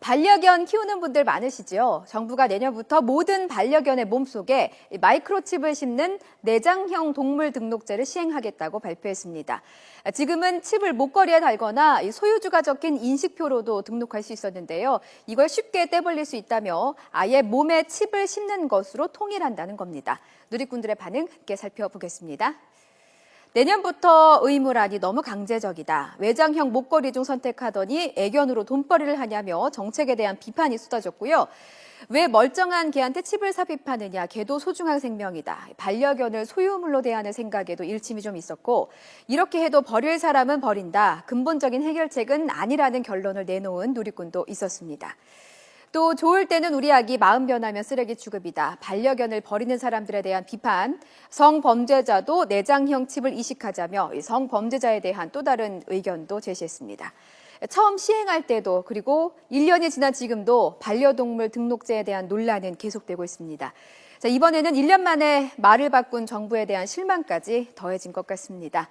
반려견 키우는 분들 많으시죠? 정부가 내년부터 모든 반려견의 몸속에 이 마이크로칩을 심는 내장형 동물 등록제를 시행하겠다고 발표했습니다. 지금은 칩을 목걸이에 달거나 이 소유주가 적힌 인식표로도 등록할 수 있었는데요. 이걸 쉽게 떼버릴 수 있다며 아예 몸에 칩을 심는 것으로 통일한다는 겁니다. 누리꾼들의 반응 함께 살펴보겠습니다. 내년부터 의무란이 너무 강제적이다. 외장형 목걸이 중 선택하더니 애견으로 돈벌이를 하냐며 정책에 대한 비판이 쏟아졌고요. 왜 멀쩡한 개한테 칩을 삽입하느냐. 개도 소중한 생명이다. 반려견을 소유물로 대하는 생각에도 일침이 좀 있었고 이렇게 해도 버릴 사람은 버린다. 근본적인 해결책은 아니라는 결론을 내놓은 누리꾼도 있었습니다. 또 좋을 때는 우리 아기 마음 변하면 쓰레기 취급이다. 반려견을 버리는 사람들에 대한 비판, 성범죄자도 내장형 칩을 이식하자며 이 성범죄자에 대한 또 다른 의견도 제시했습니다. 처음 시행할 때도 그리고 1년이 지난 지금도 반려동물 등록제에 대한 논란은 계속되고 있습니다. 자, 이번에는 1년 만에 말을 바꾼 정부에 대한 실망까지 더해진 것 같습니다.